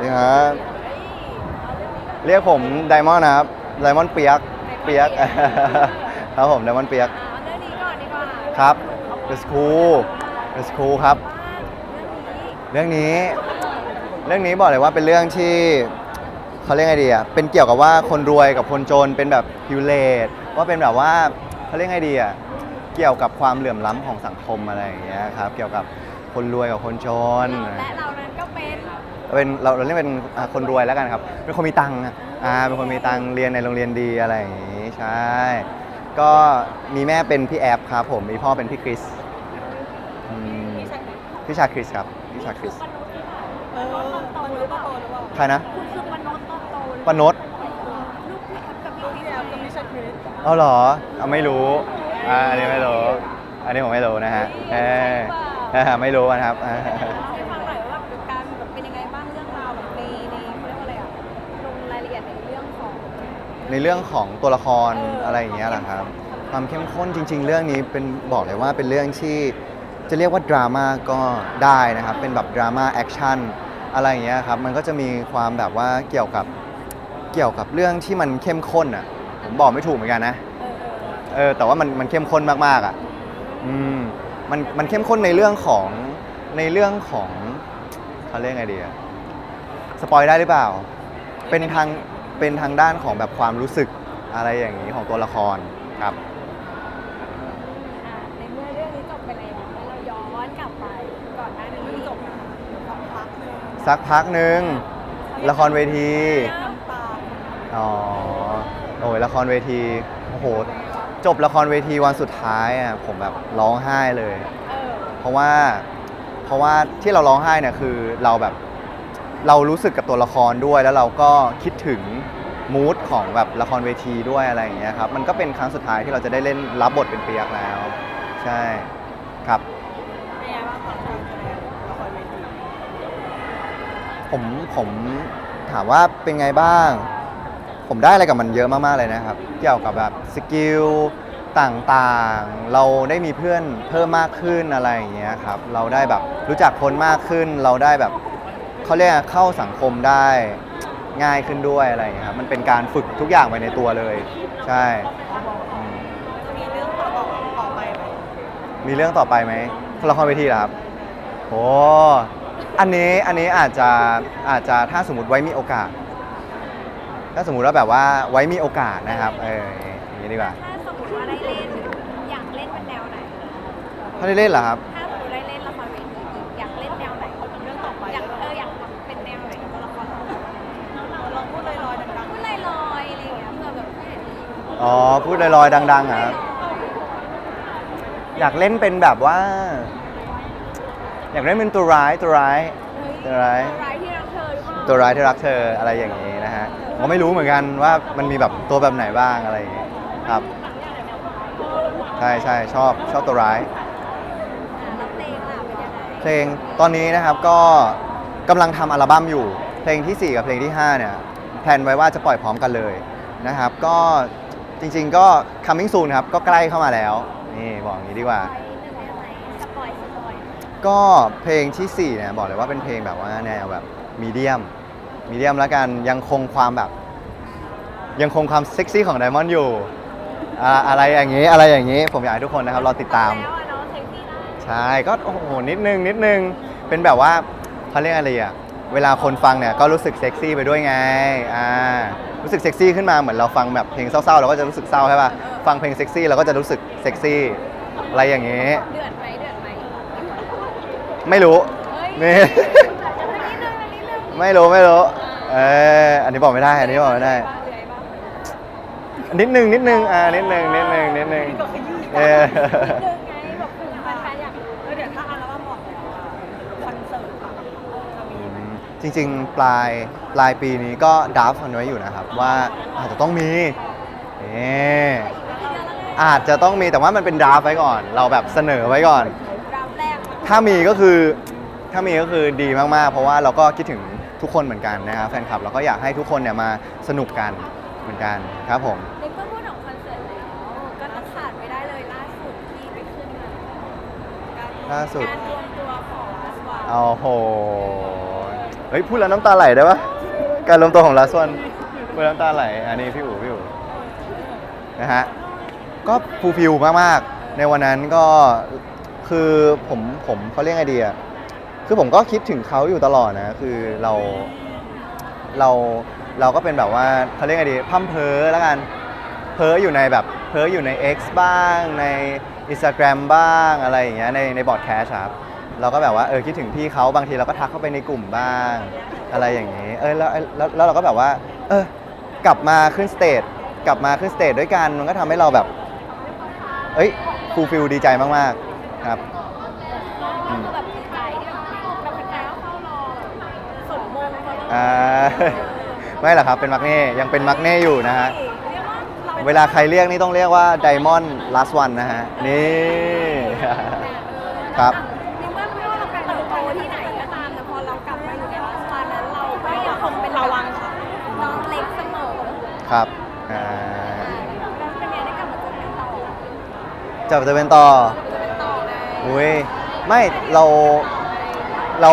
นี่ครับเรียกผมไดมอนด์นะครับไดมอนด์เปียกเปียกครับผมไดมอนด์เปียกเรื่องนี้ก่อนดีกว่าครับ The School The School ครับ เรื่องนี้ เรื่องนี้บอกเลยว่าเป็นเรื่องที่เขาเรียกไงดีอะเป็นเกี่ยวกับว่าคนรวยกับคนจนเป็นแบบฮิวเลตว่าเป็นแบบว่าเขาเรียกไงดีอะเกี่ยวกับความเหลื่อมล้ำของสังคมอะไรอย่างเงี้ยครับ เกี่ยวกับ คนรวยกับคนจนและเรานั้นก็เป็นเป็นเราเราเรียกเป็นอ่าคนรวยแล้วกันครับ เป็นคนมีตังค์อะอ่าเป็นคนมีตังค์เรียนในโรงเรียนดีอะไรอย่างงี้ใช่ ก็มีแม่เป็นพี่แอฟครับผมมีพ่อเป็นพี่คริสอืมพี่ชาคริสครับพี่ชาคริสเออโตหรือเปล่าใครนะคุณคือปนดโตโตหรือปนดลูกพี่แอฟกับลูกพี่แอฟกับพี่ชัดคริสเอาเหรอเอาไม่รู้อ่าอันนี้ไม่รู้อันนี้ผมไม่รู้นะฮะเออ เออ ไม่รู้นะครับอ่าให้ฟังหน่อยว่าแบบการแบบเป็นยังไงบ้างเรื่องราวแบบในในเขาเรียกว่าอะไรอะลงรายละเอียดในเรื่องของ ในเรื่องของตัวละครเอออ อะไรอย่างเงี้ยแหละครับ ความเข้มข้นจริง ๆ เรื่องนี้เป็นบอกเลยว่าเป็นเรื่องที่จะเรียกว่าดราม่าก็ได้นะครับ เป็นแบบดราม่าแอคชั่นอะไรอย่างเงี้ยครับ มันก็จะมีความแบบว่าเกี่ยวกับเกี่ยวกับเรื่องที่มันเข้มข้นอะ ผมบอกไม่ถูกเหมือนกันนะ เออเออ เออแต่ว่ามันมันเข้มข้นมากๆอะ อืม มันมันเข้มข้นในเรื่องของในเรื่องของเขาเรียกไงดีอะสปอยได้หรือเปล่า เป็นทางเป็นทางด้านของแบบความรู้สึกอะไรอย่างนี้ของตัวละครครับ อ่าในเมื่อเรื่องนี้จบไปแล้วแล้วเราย้อนกลับไปก่อนหน้านี้จบสักพักหนึ่งสักพักหนึ่งละครเวที น้ำตาอ๋อ โอ้ยละครเวที โอ้โห จบละครเวทีวันสุดท้ายอะผมแบบร้องไห้เลย เออเพราะว่าเพราะว่าที่เราร้องไห้เนี่ยคือเราแบบเรารู้สึกกับตัวละครด้วย แล้วเราก็คิดถึงมูดของแบบละครเวทีด้วยอะไรอย่างเงี้ยครับมันก็เป็นครั้งสุดท้ายที่เราจะได้เล่นรับบทเป็นเปียกแล้ว ใช่ครับ เป็นไงบ้างคะการแสดงละครเวทีผมผมถามว่าเป็นไงบ้าง ผมได้อะไรกับมันเยอะมากๆเลยนะครับ เกี่ยวกับแบบสกิลต่างๆ เราได้มีเพื่อนเพิ่มมากขึ้นอะไรอย่างเงี้ยครับ เราได้แบบรู้จักคนมากขึ้น เราได้แบบเขาเรียกอะไรเข้าสังคมได้ง่ายขึ้นด้วยอะไรอย่างเงี้ยครับ มันเป็นการฝึกทุกอย่างไปในตัวเลย ใช่อืมจะมีเรื่องต่อต่อไปไหมมีเรื่องต่อไปไหมละครเวทีเหรอครับโอ้อันนี้อันนี้อาจจะอาจจะถ้าสมมติไว้มีโอกาส ถ้าสมมุติว่าแบบว่าไว้มีโอกาสนะครับเอออย่างนี้ดีกว่า ถ้าสมมติว่าได้เล่น อยากเล่นเป็นแนวไหน ถ้าได้เล่นเหรอครับ ถ้าสมมติได้เล่นละครเวทีอีกอยากเล่นแนวไหนเรื่องต่อไปอยากเอออยากเป็นแนวไหนกับตัวละครเราลองพูดลอยๆดังๆพูดลอยๆอะไรอย่างเงี้ยเพื่อแบบไม่เห็นอ๋อ พูดลอยๆดังๆอะครับ อยากเล่นเป็นแบบว่า อยากเล่นเป็นตัวร้ายตัวร้าย ตัวร้าย ตัวร้ายที่รักเธอหรือเปล่าตัวร้ายที่รักเธออะไรอย่างนี้นะฮะผม ก็ไม่รู้เหมือนกันว่ามันมีแบบตัวแบบไหนบ้างอะไรอย่างนี้ครับใช่ใช่ชอบชอบตัวร้ายอ่าแล้วเพลงล่ะเป็นยังไงเพลงตอนนี้นะครับก็กำลังทำอัลบั้มอยู่ เพลงทีสี่ 4 กับเพลงที่ 5 เนี่ยแพลนไว้ว่าจะปล่อยพร้อมกันเลยนะครับ ก็จริงๆก็ coming soon ครับ ก็ใกล้เข้ามาแล้ว นี่บอกอย่างนี้ดีกว่าปล่อยหนึ่งได้ไหมสปอยสปอยก็เพลงทีสี่4เนี่ยบอกเลยว่าเป็นเพลงแบบว่าแนวแบบมีเดียม มีเดียมแล้วกันยังคงความแบบ ยังคงความเซ็กซี่ของไดมอนด์อยู่อ่าอะไรอย่างนี้อะไรอย่างนี้ ผมอยากให้ทุกคนนะครับรอติดตาม แล้วอะเนาะเซ็กซี่ได้ใช่ก็โอ้โหนิดนึงนิดนึงเป็นแบบว่าเขาเรียกอะไรอะเวลาคนฟังเนี่ยก็รู้สึกเซ็กซี่ไปด้วยไงอ่ารู้สึกเซ็กซี่ขึ้นมาเหมือนเราฟังแบบเพลงเศร้าๆเราก็จะรู้สึกเศร้าใช่ป่ะฟังเพลงเซ็กซี่เราก็จะรู้สึกเซ็กซี่อะไรอย่างงี้ เดือดไหมเดือดไหมไม่รู้เฮ้ยนี่อันนี้นึงอันนี้นึง ไม่รู้ไม่รู้เอออันนี้บอกไม่ได้ อันนี้บอกไม่ได้เดือดบ้างนิดนึงนิดนึงอ่านิดนึงนิดนึงนิดนึงเออเดือดไงแบบคือแฟนๆอยากรู้แล้วเดี๋ยวถ้าอัลบั้มออกแล้วอะคอนเสิร์ตอะจะมีไหมจริง ๆ ปลายปลายปีนี้ก็ดับกันไว้อยู่นะครับ ว่าอาจจะต้องมีนี่อาจจะต้องมีแต่ว่ามันเป็นดราฟไว้ก่อน เราแบบเสนอไว้ก่อนราวแรกถ้ามีก็คือถ้ามีก็คือดีมากๆ เพราะว่าเราก็คิดถึง ทุกคนเหมือนกันนะครับแฟนคลับเราก็อยากให้ทุกคนเนี่ยมาสนุกกันเหมือนกันครับผมในเมื่อพูดถึงคอนเสิร์ตแล้วก็ต้องขาดไม่ได้เลยล่าสุดที่ไปขึ้นมาการรวมล่าสุด การรวมตัวของสวายโอ้โหเฮ้ยพูดแล้วน้ำตาไหลได้ปะการรวมตัวของลาส่วนพูดแล้วน้ำตาไหลอันนี้พี่อู๋พี่อู๋นะฮะก็ฟูลฟิลมากๆ ในวันนั้นก็คือผมผมเขาเรียกไงดีอะ คือผมก็คิดถึงเขาอยู่ตลอดนะ คือเราเราเราก็เป็นแบบว่าเขาเรียกไงดีพั่มเพอแล้วกันเพ้ออยู่ในแบบเพ้ออยู่ใน X บ้างใน Instagram บ้างอะไรอย่างเงี้ยในในบอร์ดแคสครับเราก็แบบว่าเออคิดถึงพี่เขาบางทีเราก็ทักเข้าไปในกลุ่มบ้าง อะไรอย่างงี้เออแล้วแล้วแล้วเราก็แบบว่า เออกลับมาขึ้นสเตจกลับมาขึ้นสเตจด้วยกันมันก็ทำให้เราแบบ เอ้ยฟูลฟิลดีใจมากๆครับ อ่า ไม่หรอกครับเป็นมักเน่ยังเป็นมักเน่อยู่นะฮะเรียกว่าเราเวลาใครเรียกนี่ต้องเรียกว่า Diamond Last One นะฮะ นี่ ครับ ในเมื่อไม่ว่าเราไปเติบโตที่ไหนก็ตามแต่พอเรากลับมาอยู่ในรัสตอนนั้นเราก็ยังคงเป็นระวังค่ะน้องเล็กเสมอครับ อ่าแล้วเป็นไงได้กลับมาเจอกันต่อจะจะเป็นต่อ จะเป็นต่อไงอุ้ย ไม่ เรา เรา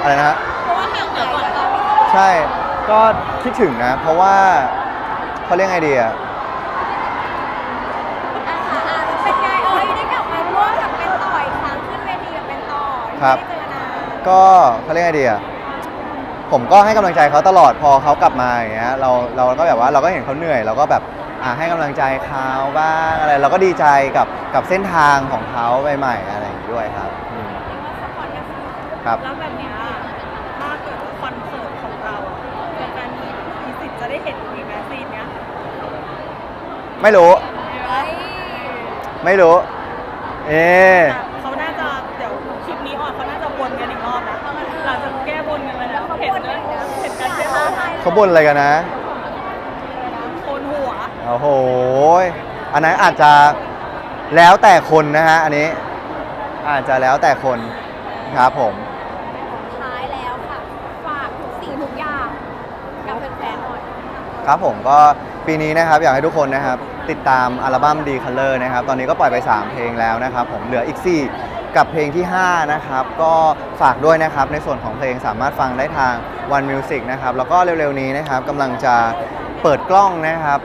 อะไรนะฮะ ใช่ ก็คิดถึงนะ เพราะว่าเขาเรียกไงดีอะเป็นไงเอ้ยได้กลับมาร่วมกับเป็นต่ออีกครั้งขึ้นเวทีกับเป็นต่อไม่ได้เจอนานก็เขาเรียกไงดีอะผมก็ให้กำลังใจเขาตลอดพอเขากลับมาอย่างเงี้ยเราเราก็แบบว่าเราก็เห็นเขาเหนื่อย เราก็แบบอ่าให้กำลังใจเขาบ้างอะไร เราก็ดีใจกับกับเส้นทางของเขาใหม่ๆอะไรอย่างงี้ด้วยครับอืมสปอร์ตกันครับ แล้วแบบเนี้ย ได้เห็นอีกไหมซีนเนี้ยไม่รู้เฮ้ยไม่รู้ เอ๊ะแต่เขาน่าจะเดี๋ยวคลิปนี้ออนเขาน่าจะวนกันอีกรอบนะหลังจากแก้บนกันไปแล้วเห็นเลยเห็นกันใช่ไหมเขาบ่นอะไรกันนะ โคนหัวโอ้โห อันนั้นอาจจะแล้วแต่คนนะฮะ อันนี้ อาจจะแล้วแต่คนครับผม ท้ายแล้วค่ะ ฝากทุกสิ่งทุกอย่างกับแฟนๆหน่อย ครับผมก็ปีนี้นะครับอยากให้ทุกคนนะครับติดตามอัลบั้ม D Color นะครับตอนนี้ก็ปล่อยไป 3 เพลงแล้วนะครับผมเหลืออีก 4 กับเพลงที่ 5 นะครับ ก็ฝากด้วยนะครับในส่วนของเพลงสามารถฟังได้ทาง One Music นะครับแล้วก็เร็วๆนี้นะครับกำลังจะเปิดกล้องนะครับ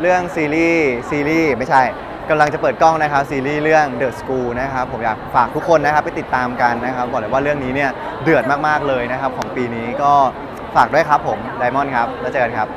เรื่องซีรีส์ซีรีส์ไม่ใช่กำลังจะเปิดกล้องนะครับซีรีส์เรื่อง The School นะครับผมอยากฝากทุกคนนะครับไปติดตามกันนะครับบอกเลยว่าเรื่องนี้เนี่ยเดือดมากๆเลยนะครับของปีนี้ก็ฝากด้วยครับผมไดมอนด์ครับแล้วเจอกันครับ